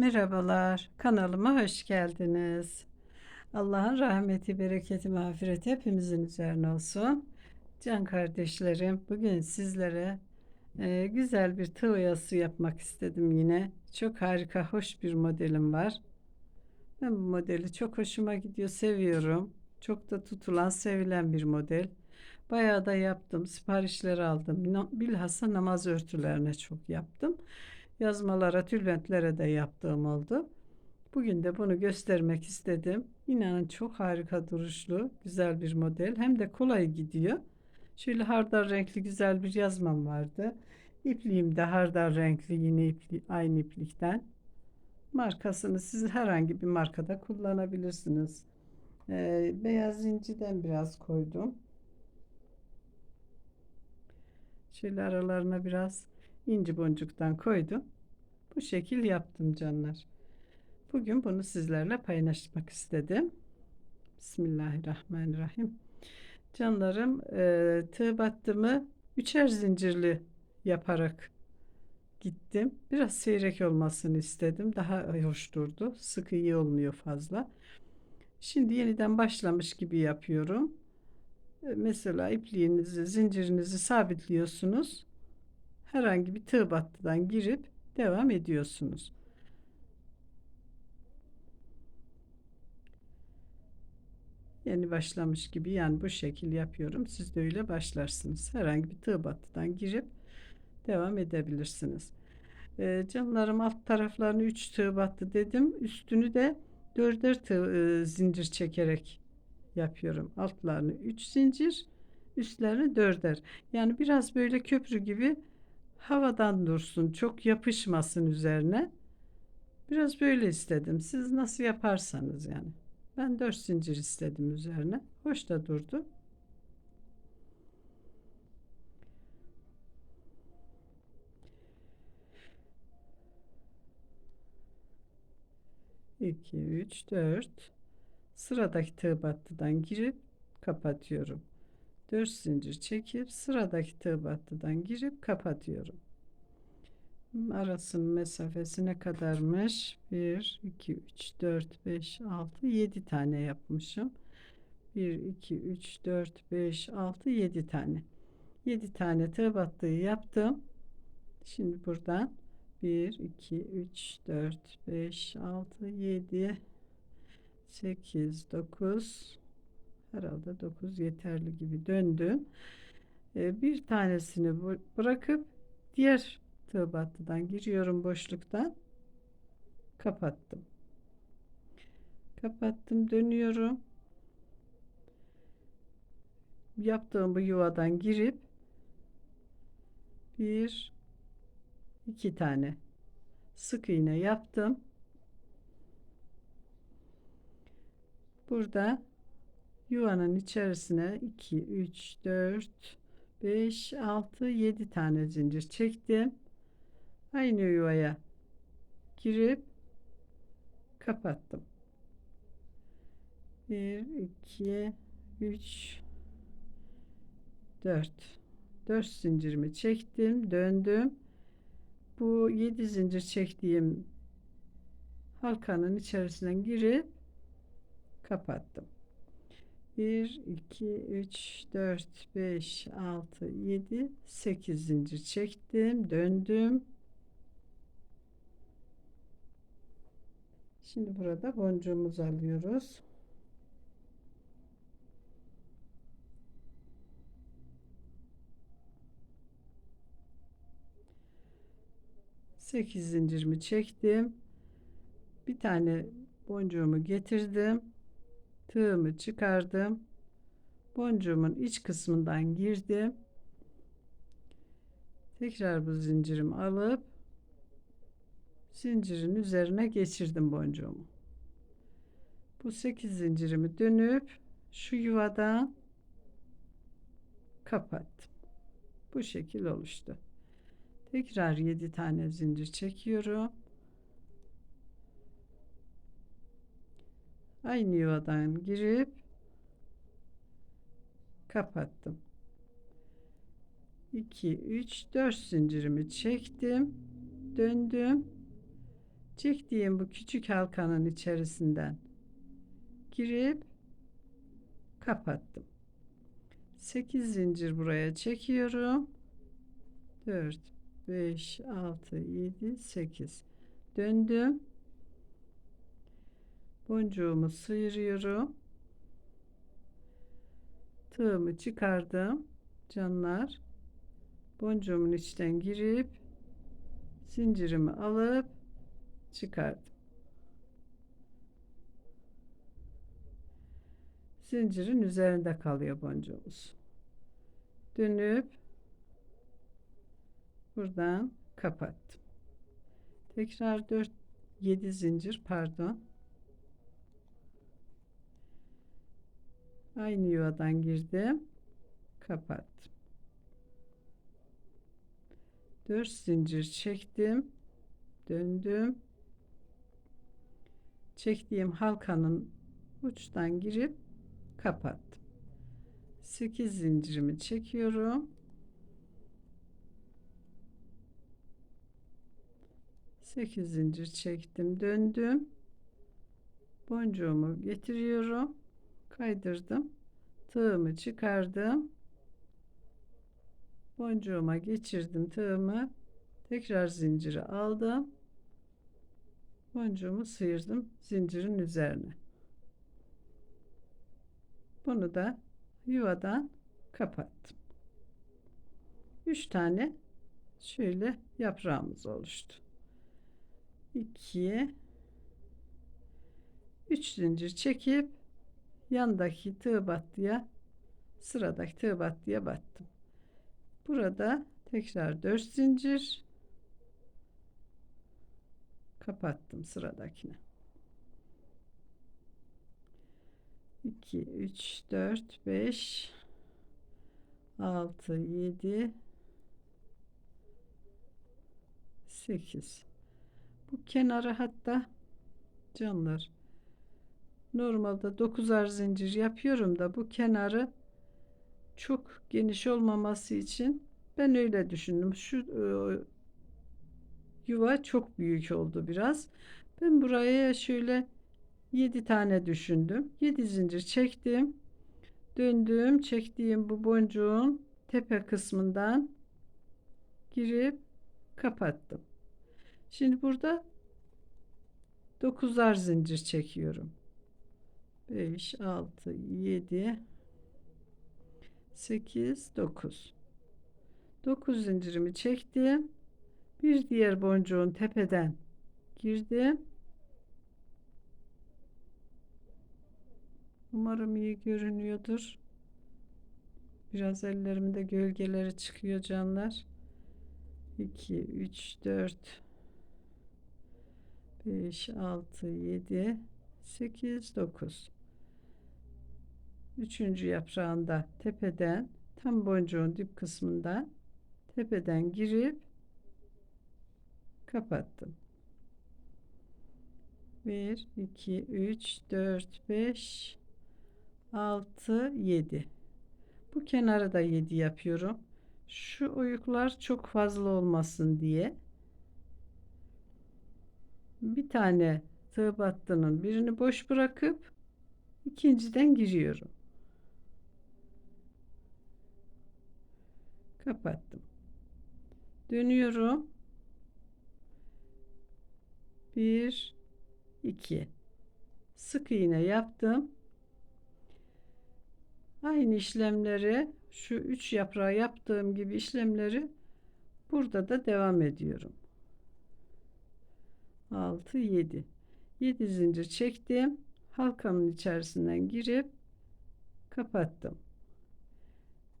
Merhabalar, kanalıma hoş geldiniz. Allah'ın rahmeti, bereketi, mağfireti hepimizin üzerine olsun. Can kardeşlerim, bugün sizlere e, güzel bir tığ oyası yapmak istedim yine. Çok harika, hoş bir modelim var. Ben bu modeli çok hoşuma gidiyor, seviyorum. Çok da tutulan, sevilen bir model. Bayağı da yaptım, siparişler aldım. Bilhassa namaz örtülerine çok yaptım. Yazmalara, tülbentlere de yaptığım oldu. Bugün de bunu göstermek istedim. İnanın çok harika duruşlu, güzel bir model. Hem de kolay gidiyor. Şöyle hardal renkli güzel bir yazmam vardı. İpliğim de hardal renkli yine ipli, aynı iplikten. Markasını siz herhangi bir markada kullanabilirsiniz. Ee, beyaz inciden biraz koydum. Şöyle aralarına biraz inci boncuktan koydum. Bu şekil yaptım canlar. Bugün bunu sizlerle paylaşmak istedim. Bismillahirrahmanirrahim. Canlarım e, tığ battımı üçer zincirli yaparak gittim. Biraz seyrek olmasını istedim. Daha hoş durdu. Sıkı iyi olmuyor fazla. Şimdi yeniden başlamış gibi yapıyorum. E, Mesela ipliğinizi, zincirinizi sabitliyorsunuz. Herhangi bir tığ battıdan girip devam ediyorsunuz. Yeni başlamış gibi yani bu şekil yapıyorum. Siz de öyle başlarsınız. Herhangi bir tığ battıdan girip devam edebilirsiniz. Ee, canlarım alt taraflarını 3 tığ battı dedim. Üstünü de dörder tığ e, zincir çekerek yapıyorum. Altlarını 3 zincir, üstlerini dörder. Yani biraz böyle köprü gibi havadan dursun. Çok yapışmasın üzerine. Biraz böyle istedim. Siz nasıl yaparsanız yani. Ben 4 zincir istedim üzerine. Hoş da durdu. İki, üç, dört. Sıradaki tığ battıdan girip kapatıyorum. 4 zincir çekip sıradaki tığ battıdan girip kapatıyorum. Arasının mesafesi ne kadarmış? 1, 2, 3, 4, 5, 6, 7 tane yapmışım. 1, 2, 3, 4, 5, 6, 7 tane. 7 tane tığ battığı yaptım. Şimdi buradan 1, 2, 3, 4, 5, 6, 7, 8, 9, herhalde 9 yeterli gibi döndüm. Ee, bir tanesini bırakıp diğer tığ battıdan giriyorum boşluktan. Kapattım. Kapattım, dönüyorum. Yaptığım bu yuvadan girip bir iki tane sık iğne yaptım. Burada yuvanın içerisine 2 3 4 5 6 7 tane zincir çektim. Aynı yuvaya girip kapattım. 1 2 3 4 4 zincirimi çektim, döndüm. Bu 7 zincir çektiğim halkanın içerisinden girip kapattım. 1 2 3 4 5 6 7 8 zincir çektim, döndüm. Şimdi burada boncuğumuzu alıyoruz. Sekiz zincirimi çektim. Bir tane boncuğumu getirdim. Tığımı çıkardım. Boncuğumun iç kısmından girdim. Tekrar bu zincirimi alıp zincirin üzerine geçirdim boncuğumu. Bu 8 zincirimi dönüp şu yuvadan kapattım. Bu şekil oluştu. Tekrar 7 tane zincir çekiyorum. Aynı yuvadan girip kapattım. 2 3 4 zincirimi çektim. Döndüm. çektiğim bu küçük halkanın içerisinden girip kapattım. 8 zincir buraya çekiyorum. 4 5 6 7 8 döndüm. Boncuğumu sıyırıyorum. Tığımı çıkardım. Canlar. Boncuğumun içten girip zincirimi alıp çıkardım. Zincirin üzerinde kalıyor boncuğumuz. Dönüp buradan kapattım. Tekrar 4 7 zincir pardon. Aynı yuvadan girdim. Kapattım. 4 zincir çektim. Döndüm. Çektiğim halkanın uçtan girip kapattım. 8 zincirimi çekiyorum. 8 zincir çektim, döndüm. Boncuğumu getiriyorum. Kaydırdım. Tığımı çıkardım. Boncuğuma geçirdim tığımı. Tekrar zinciri aldım. Boncuğumu sıyırdım zincirin üzerine. Bunu da yuvadan kapattım. 3 tane şöyle yaprağımız oluştu. 2 3 zincir çekip yandaki tığ battıya sıradaki tığ battıya battım. Burada tekrar 4 zincir kapattım sıradakine. 2 3 4 5 6 7 8 bu kenarı hatta canlar normalde 9'ar zincir yapıyorum da bu kenarı çok geniş olmaması için ben öyle düşündüm. Şu e, yuva çok büyük oldu biraz. Ben buraya şöyle 7 tane düşündüm. 7 zincir çektim. Döndüm. Çektiğim bu boncuğun tepe kısmından girip kapattım. Şimdi burada 9'ar zincir çekiyorum. 5 6 7 8 9 9 zincirimi çektim. Bir diğer boncuğun tepeden girdim. Umarım iyi görünüyordur. Biraz ellerimde gölgeleri çıkıyor canlar. 2 3 4 5 6 7 8 9 Üçüncü yaprağında tepeden tam boncuğun dip kısmından tepeden girip kapattım. 1 2 3 4 5 6 7 bu kenarı da 7 yapıyorum. Şu oyuklar çok fazla olmasın diye bir tane tığ battının birini boş bırakıp ikinciden giriyorum kapattım. Dönüyorum. 1 2 sık iğne yaptım. Aynı işlemleri şu üç yaprağı yaptığım gibi işlemleri burada da devam ediyorum. 6 7 7 zincir çektim. Halkamın içerisinden girip kapattım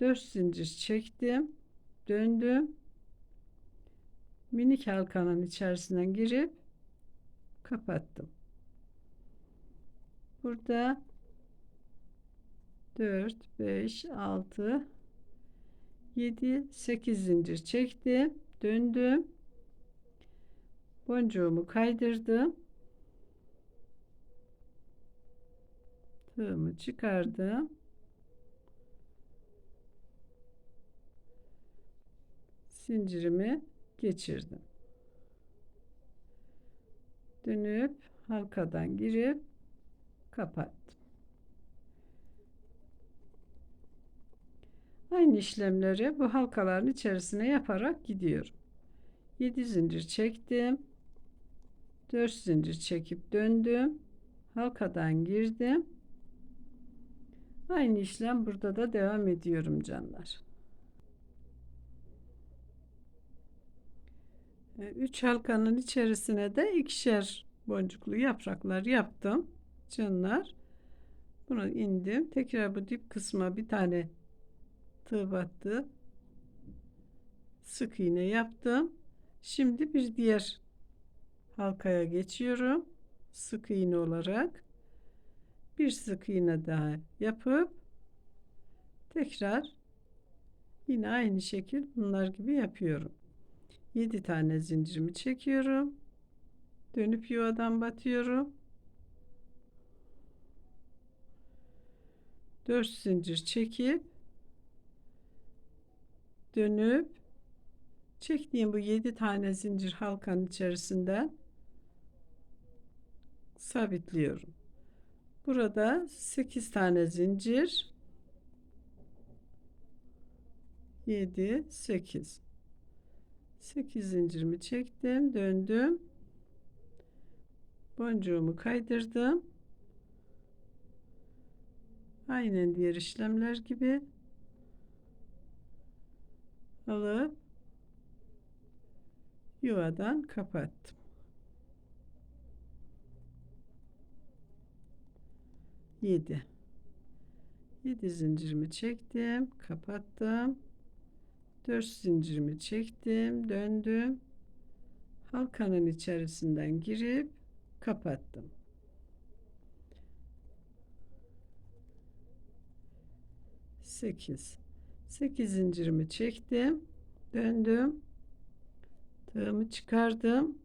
4 zincir çektim döndüm. Minik halkanın içerisinden girip kapattım. Burada 4 5 6 7 8 zincir çektim döndüm. Boncuğumu kaydırdım. Tığımı çıkardım zincirimi geçirdim dönüp halkadan girip kapattım. Aynı işlemleri bu halkaların içerisine yaparak gidiyorum. 7 zincir çektim. 4 zincir çekip döndüm. Halkadan girdim. Aynı işlem burada da devam ediyorum canlar. 3 halkanın içerisine de ikişer boncuklu yapraklar yaptım. Canlar. Bunu indim. Tekrar bu dip kısma bir tane tığ battı. Sık iğne yaptım. Şimdi bir diğer halkaya geçiyorum. Sık iğne olarak bir sık iğne daha yapıp tekrar yine aynı şekil bunlar gibi yapıyorum. 7 tane zincirimi çekiyorum. Dönüp yuvadan batıyorum. 4 zincir çekip dönüp çektiğim bu 7 tane zincir halkanın içerisinden sabitliyorum. Burada 8 tane zincir 7 8 8 zincirimi çektim döndüm boncuğumu kaydırdım aynen diğer işlemler gibi alıp yuvadan kapattım. Yedi. Yedi zincirimi çektim, kapattım. Dört zincirimi çektim, döndüm. Halkanın içerisinden girip kapattım. Sekiz. Sekiz zincirimi çektim, döndüm. Tığımı çıkardım.